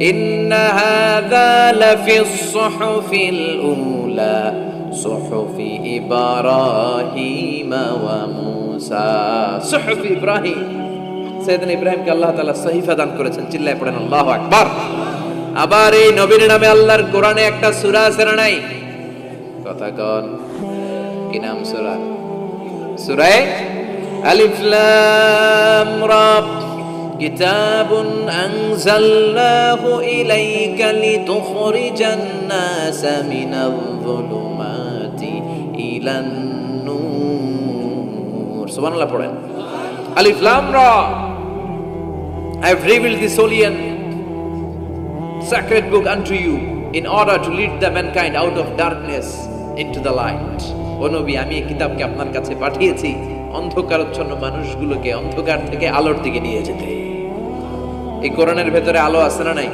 إن هذا لفي الصحف الأولى صحف إبراهيم وموسى صحف إبراهيم সৈয়দিন ইব্রাহিমকে আল্লাহ তাআলা সহিফা দান করেছেন চিল্লায় পড়েন আল্লাহু আকবার আবার এই নবীর নামে আল্লাহর কোরআনে একটা সূরা আছে না নাই কথা কন কি নাম সূরা সূরায়ে আলিফ লাম রা كتاب أنزلناه إليك لتخرج الناس من الظلمات إلى النور سبحان الله পড়েন আলিফ লাম রা I have revealed this holy and sacred book unto you in order to lead the mankind out of darkness into the light ও নবী আমি এই কিতাবকে আপনার কাছে পাঠিয়েছি অন্ধকারচ্ছন্ন মানুষগুলোকে অন্ধকার থেকে আলোর দিকে নিয়ে যেতে এই কোরআনের ভেতরে আলো আছে না নাই?